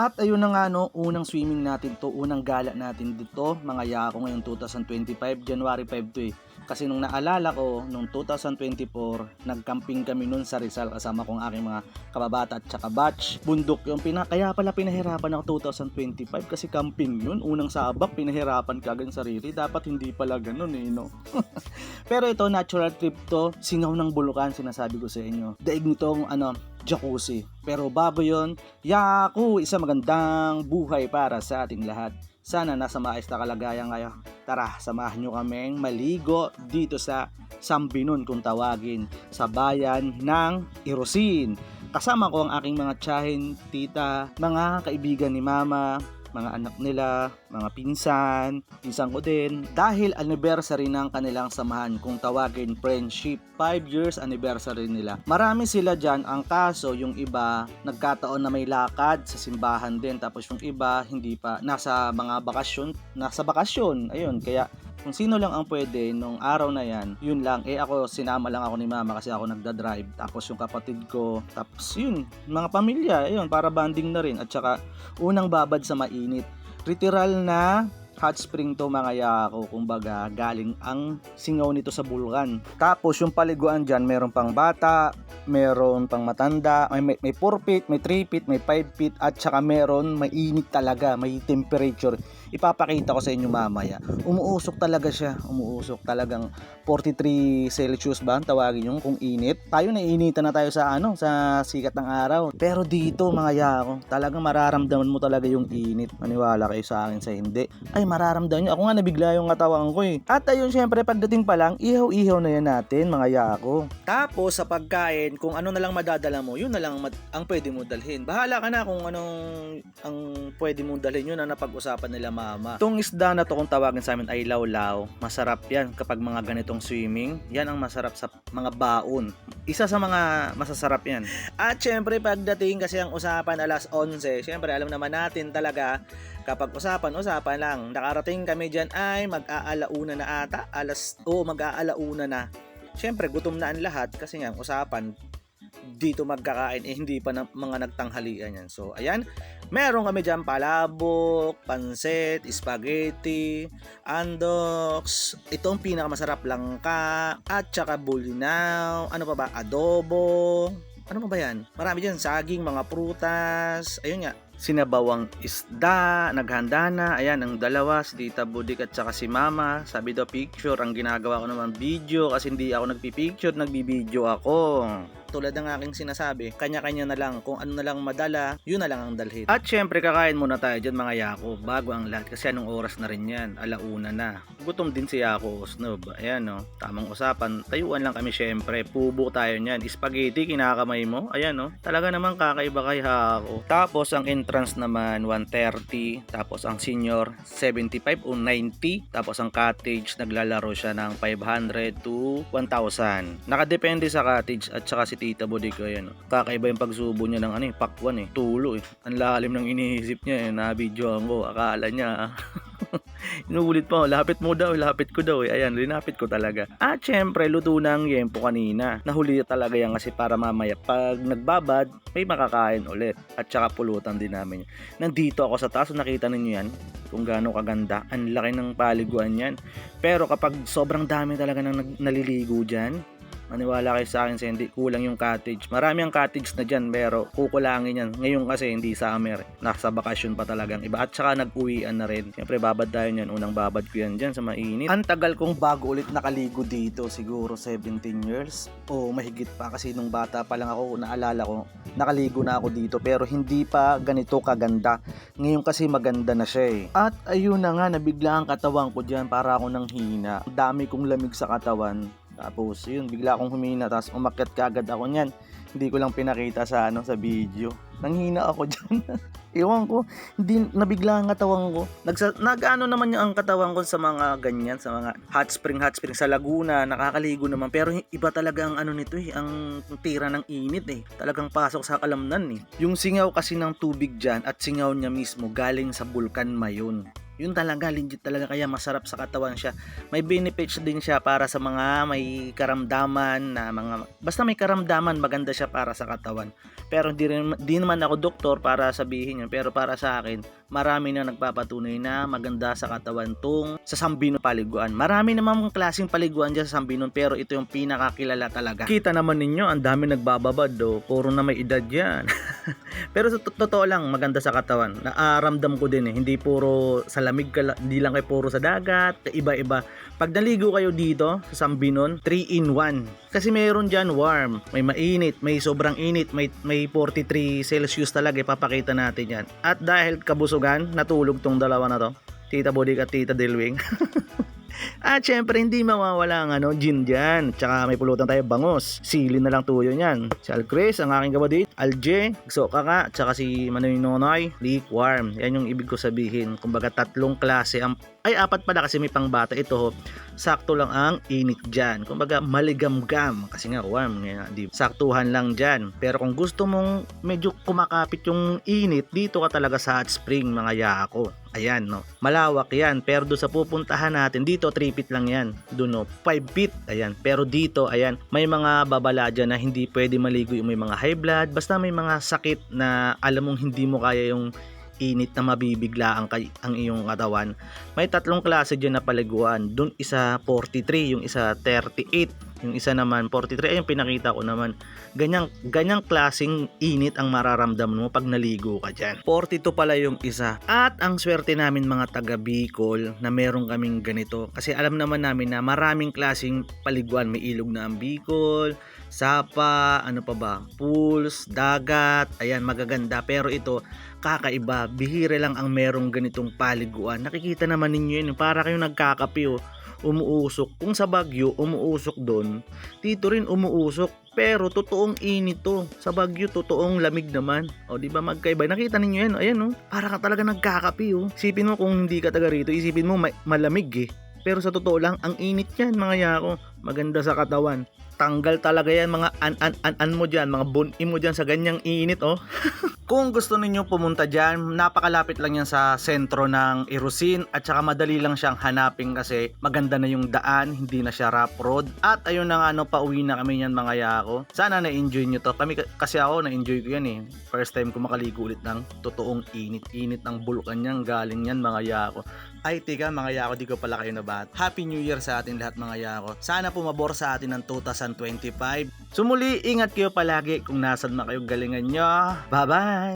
At ayun na nga no, unang swimming natin to, unang gala natin dito, mga yako ngayong 2025, January 5 to eh. Kasi nung naalala ko, nung 2024, nagcamping kami nun sa Rizal kasama kong aking mga kababata at saka batch. Bundok yung pina, kaya pala pinahirapan ako 2025 kasi camping yun. Unang sabak, pinahirapan ka agad sarili. Dapat hindi pala ganun eh, no? Pero ito, natural trip to. Singaw ng bulukan, sinasabi ko sa inyo. Daig nitong, ano, jacuzzi. Pero bago yon, yaku, isa magandang buhay para sa ating lahat. Sana nasa maayos na kalagayan kayo. Tara, samahan nyo kaming maligo dito sa Sambinon kung tawagin sa bayan ng Irosin. Kasama ko ang aking mga tiyahin, tita, mga kaibigan ni mama, mga anak nila, mga pinsan, pinsan ko din. Dahil anniversary ng kanilang samahan kung tawagin friendship. 5 years anniversary nila. Marami sila dyan. Ang kaso, yung iba, nagkataon na may lakad sa simbahan din. Tapos yung iba, hindi pa. Nasa mga bakasyon. Nasa bakasyon. Ayun, kaya kung sino lang ang pwede nung araw na yan, yun lang. Eh ako, sinama lang ako ni mama kasi ako nagda-drive. Tapos yung kapatid ko, tapos yun, mga pamilya, ayun, para banding na rin. At saka, unang babad sa mainit. Literal na hot spring to mga yako, kumbaga galing ang singaw nito sa bulkan. Tapos yung paliguan dyan, meron pang bata, meron pang matanda, may, may 4 feet, may 3 feet, may 5 feet, at saka meron mainit talaga, may temperature. Ipapakita ko sa inyo mamaya. Umuusok talaga siya, umuusok talagang 43 Celsius ba ang tawagin yung kung init. Tayo naiinitan na tayo sa ano, sa sikat ng araw. Pero dito mga yako, talagang mararamdaman mo talaga yung init. Maniwala kayo sa akin sa hindi. Ay mararamdaman nyo. Ako nga nabigla yung katawan ko eh. At ayun syempre pagdating pa lang, ihaw-ihaw na yan natin mga yako. Tapos sa pagkain, kung ano na lang madadala mo, yun na lang ang pwede mo dalhin. Bahala ka na kung anong ang pwede mong dalhin yun na napag-usapan nila mama. Itong isda na to kung tawagin sa amin ay lawlaw. Masarap yan kapag mga ganitong swimming. Yan ang masarap sa mga baon. Isa sa mga masasarap yan. At syempre pagdating kasi ang usapan alas 11, syempre alam naman natin talaga kapag usapan-usapan lang. Nakarating kami dyan ay mag-aalauna na ata. Alas, o mag-aalauna na. Syempre gutom na ang lahat kasi nga usapan dito magkakain eh hindi pa na, mga nagtanghalian yan. So ayan, meron kami dyan palabok, pansit, spaghetti, andox, ito ang pinakamasarap langka, at saka bulinaw, ano pa ba, adobo, ano pa ba yan? Marami dyan, saging, mga prutas, ayun nga, sinabawang isda, naghanda na, ayan, ang dalawa, si Tita Budik at saka si Mama, sabi daw picture, ang ginagawa ko naman video, kasi hindi ako nagpipicture, nagbibideo ako tulad ng aking sinasabi, kanya-kanya na lang. Kung ano na lang madala, yun na lang ang dalhin. At syempre, kakain muna tayo dyan mga Yako, bago ang lahat. Kasi anong oras na rin yan? Alauna na. Gutom din si Yako Osnob. Ayan no, tamang usapan. Tayuan lang kami syempre. Pubo tayo niyan. Spaghetti, kinakamay mo. Ayan no, talaga naman kakaiba kay Hako. Tapos ang entrance naman, 130. Tapos ang senior, 75 o 90. Tapos ang cottage, naglalaro siya ng 500 to 1,000. Nakadepende sa cottage at saka si Tita Budik ko yan. Kakaiba yung pagsubo niya ng ano eh, pakwan eh. Tulo eh. Ang lalim ng iniisip niya eh. Na-videoan ko. Akala niya Inuulit pa, lapit mo daw, lapit ko daw eh. Ayan, linapit ko talaga. At syempre, luto na ang yempo kanina. Nahuli talaga yan kasi para mamaya pag nagbabad, may makakain ulit. At saka pulutan din namin. Nandito ako sa taas, nakita ninyo yan kung gaano kaganda. Ang laki ng paliguan yan. Pero kapag sobrang dami talaga nag- naliligo dyan, maniwala kayo sa akin sa hindi kulang yung cottage. Marami ang cottage na dyan pero kukulangin yan. Ngayon kasi hindi summer. Nasa bakasyon pa talagang iba. At saka nag-uwian na rin. Siyempre babad tayo yan. Unang babad ko yan dyan sa mainit. Ang tagal kong bago ulit nakaligo dito. Siguro 17 years. O mahigit pa kasi nung bata pa lang ako naalala ko nakaligo na ako dito pero hindi pa ganito kaganda. Ngayon kasi maganda na siya eh. At ayun na nga nabigla ang katawan ko dyan para ako nang hina. Dami kong lamig sa katawan. Tapos yun, bigla akong humina tapos umakyat kagad ako niyan. Hindi ko lang pinakita sa ano sa video. Nanghina ako diyan. Ewan ko, hindi nabigla ang katawan ko. Nagsa, nag-ano naman yung ang katawan ko sa mga ganyan, sa mga hot spring hot spring sa Laguna, nakakaligo naman. Pero iba talaga ang ano nito eh, ang tira ng init eh. Talagang pasok sa kalamnan eh. Yung singaw kasi ng tubig diyan at singaw niya mismo galing sa Bulkan Mayon. Yun talaga, legit talaga kaya masarap sa katawan siya. May benefits din siya para sa mga may karamdaman na mga basta may karamdaman maganda siya para sa katawan. Pero hindi rin di naman ako doktor para sabihin yun. Pero para sa akin, marami na nagpapatunay na maganda sa katawan tong sa Sambino paliguan. Marami naman mga klaseng paliguan dyan sa Sambino pero ito yung pinakakilala talaga. Kita naman ninyo, ang dami nagbababad do. Puro na may edad yan. pero sa to- totoo lang, maganda sa katawan. Naaramdam ko din eh. Hindi puro sa lamig ka, hindi lang kayo puro sa dagat, iba-iba. Pag naligo kayo dito sa Sambinon, 3 in 1. Kasi mayroon dyan warm, may mainit, may sobrang init, may, may 43 Celsius talaga, ipapakita natin yan. At dahil kabusugan, natulog tong dalawa na to. Tita Bodik at Tita Delwing. At syempre hindi mawawala ang ano, gin dyan. Tsaka may pulutan tayo bangos. Sili na lang tuyo niyan. Si Alcris, ang aking kabadit. Alje, Soka ka. Tsaka si Manoy Nonoy, Warm. Yan yung ibig ko sabihin. Kumbaga tatlong klase. Ang, ay apat pala kasi may pangbata. Ito, sakto lang ang init dyan. Kumbaga maligamgam. Kasi nga warm. Nga, di, saktuhan lang dyan. Pero kung gusto mong medyo kumakapit yung init, dito ka talaga sa hot spring mga yako. Ayan, no. Malawak yan. Pero doon sa pupuntahan natin, dito 3 feet lang yan. Doon, no. 5 feet. Ayan. Pero dito, ayan, may mga babala dyan na hindi pwede maligo yung may mga high blood. Basta may mga sakit na alam mong hindi mo kaya yung init na mabibigla ang, kay- ang iyong katawan. May tatlong klase dyan na paliguan. Doon isa 43, yung isa 38. Yung isa naman 43 ay yung pinakita ko naman. Ganyang ganyang klasing init ang mararamdaman mo pag naligo ka diyan. 42 pala yung isa. At ang swerte namin mga taga Bicol na meron kaming ganito kasi alam naman namin na maraming klasing paliguan. May ilog na ang Bicol, sapa, ano pa ba, pools, dagat, ayan magaganda. Pero ito kakaiba, bihira lang ang merong ganitong paliguan. Nakikita naman ninyo yun, para kayong nagkakape oh umuusok. Kung sa Bagyo, umuusok doon, dito rin umuusok. Pero totoong init to. Sa Bagyo, totoong lamig naman. O, di ba magkaiba? Nakita ninyo yan? Ayan, oh. Para ka talaga nagkakapi, oh. Isipin mo kung hindi ka taga rito, isipin mo may, malamig, eh. Pero sa totoo lang, ang init yan, mga yako. Maganda sa katawan. Tanggal talaga yan, mga an-an-an mo dyan, mga bun mo dyan sa ganyang init, oh. Kung gusto ninyo pumunta dyan, napakalapit lang yan sa sentro ng Irusin at saka madali lang siyang hanapin kasi maganda na yung daan, hindi na siya rough road. At ayun na nga, no, pauwi na kami yan mga yako. Sana na-enjoy nyo to. Kami, kasi ako, na-enjoy ko yan eh. First time ko makaligo ulit ng totoong init-init ng bulkan yan. Galing yan mga yako. Ay, tika mga yako, di ko pala kayo nabat. Happy New Year sa atin lahat mga yako. Sana pumabor sa atin ng 2025. Sumuli, ingat kayo palagi kung nasan na kayo galingan nyo. Bye-bye!